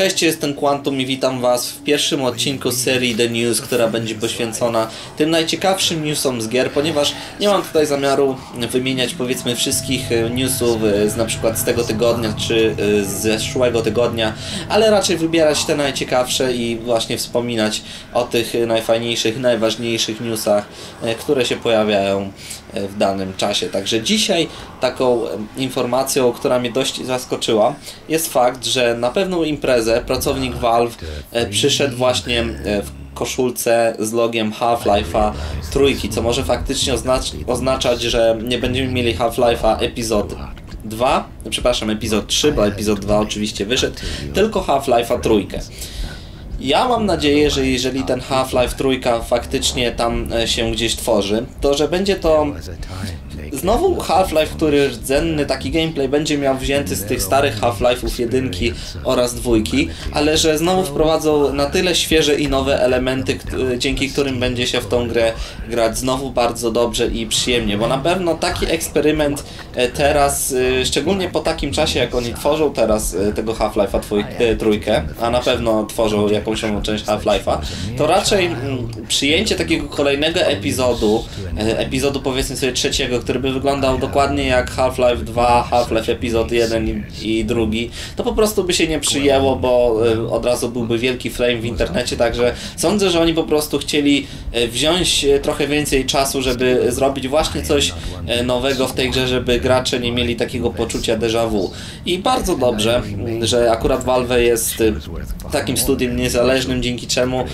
Cześć, jestem Quantum i witam Was w pierwszym odcinku serii The News, która będzie poświęcona tym najciekawszym newsom z gier, ponieważ nie mam tutaj zamiaru wymieniać powiedzmy wszystkich e, newsów e, z na przykład z tego tygodnia czy e, z zeszłego tygodnia, ale raczej wybierać te najciekawsze i właśnie wspominać o tych najfajniejszych, najważniejszych newsach, które się pojawiają w danym czasie. Także dzisiaj taką informacją, która mnie dość zaskoczyła, jest fakt, że na pewną imprezę pracownik Valve e, przyszedł właśnie e, w koszulce z logiem Half-Life'a trójki, co może faktycznie oznacz oznaczać, że nie będziemy mieli Half-Life'a epizod 2, przepraszam, epizod 3, bo epizod 2 oczywiście wyszedł, tylko Half-Life'a trójkę. Ja mam nadzieję, że jeżeli ten Half-Life trójka faktycznie tam e, się gdzieś tworzy, to że będzie to znowu Half-Life, który rdzenny taki gameplay będzie miał wzięty z tych starych Half-Life'ów jedynki oraz dwójki, ale że znowu wprowadzą na tyle świeże i nowe elementy, dzięki którym będzie się w tą grę grać znowu bardzo dobrze i przyjemnie, bo na pewno taki eksperyment e, teraz, e, szczególnie po takim czasie, jak oni tworzą teraz e, tego Half-Life'a trójkę, a na pewno tworzą jakąś część Half-Life'a, to raczej mm, przyjęcie takiego kolejnego epizodu, epizodu powiedzmy sobie trzeciego, który by wyglądał dokładnie jak Half-Life 2, Half-Life epizod 1 i, drugi, to po prostu by się nie przyjęło, bo e, od razu byłby wielki flame w internecie, także sądzę, że oni po prostu chcieli e, wziąć e, trochę więcej czasu, żeby zrobić właśnie coś nowego w tej grze, żeby gracze nie mieli takiego poczucia déjà vu. I bardzo dobrze, że akurat Valve jest takim studiem niezależnym, dzięki czemu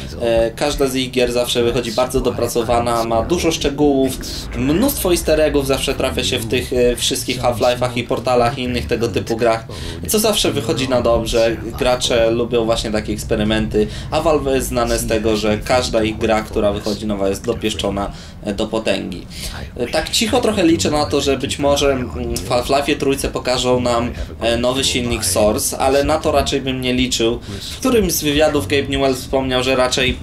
każda z ich gier zawsze wychodzi bardzo dopracowana, ma dużo szczegółów, mnóstwo easter eggów zawsze trafia się w tych e, wszystkich Half-Life'ach i portalach i innych tego typu grach, co zawsze wychodzi na dobrze. Gracze lubią właśnie takie eksperymenty, a Valve jest znane z tego, że każda ich gra, która wychodzi nowa jest dopieszczona e, do potęgi. E, Tak cicho trochę liczę na to, że być może mm, w Half-Life'ie trójce pokażą nam nowy silnik Source, ale na to raczej bym nie liczył. W którymś z wywiadów Gabe Newell wspomniał, że raczej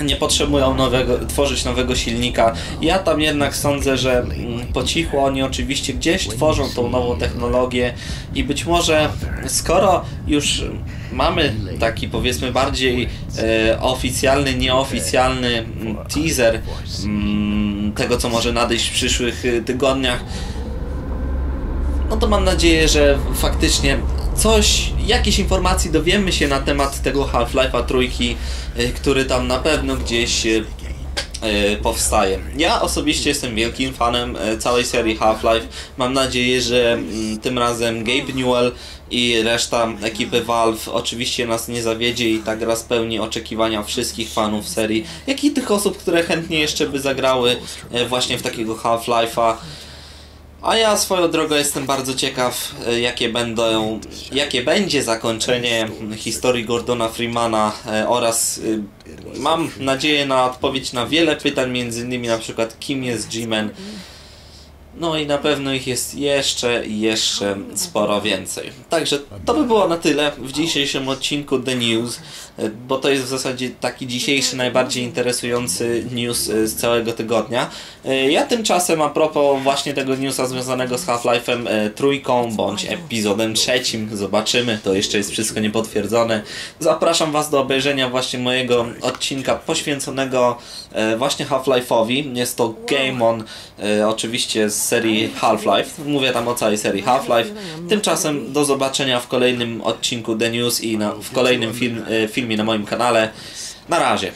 nie potrzebują nowego, tworzyć nowego silnika. Ja tam jednak sądzę, że mm, po cichu oni oczywiście gdzieś tworzą tą nową technologię i być może skoro już mamy taki powiedzmy bardziej e, oficjalny, nieoficjalny mm, teaser mm, tego, co może nadejść w przyszłych e, tygodniach, no to mam nadzieję, że faktycznie coś, jakieś informacji dowiemy się na temat tego Half-Life'a trójki, y, który tam na pewno gdzieś y, y, powstaje. Ja osobiście jestem wielkim fanem całej serii Half-Life. Mam nadzieję, że mm, tym razem Gabe Newell i reszta ekipy Valve oczywiście nas nie zawiedzie i ta gra spełni oczekiwania wszystkich fanów serii, jak i tych osób, które chętnie jeszcze by zagrały właśnie w takiego Half-Life'a. A ja swoją drogą jestem bardzo ciekaw, e, jakie będą, jakie będzie zakończenie historii Gordona Freemana e, oraz e, mam nadzieję na odpowiedź na wiele pytań, między innymi na przykład kim jest G-Man. No i na pewno ich jest jeszcze i jeszcze sporo więcej. Także to by było na tyle w dzisiejszym odcinku The News, bo to jest w zasadzie taki dzisiejszy najbardziej interesujący news e, z całego tygodnia. E, Ja tymczasem a propos właśnie tego newsa związanego z Half-Life'em e, trójką bądź epizodem trzecim, zobaczymy, to jeszcze jest wszystko niepotwierdzone. Zapraszam Was do obejrzenia właśnie mojego odcinka poświęconego właśnie Half-Life'owi. Jest to Game On, oczywiście z serii Half-Life. Mówię tam o całej serii Half-Life. Tymczasem do zobaczenia w kolejnym odcinku The News i na, w kolejnym film, e, filmie na moim kanale. Na razie.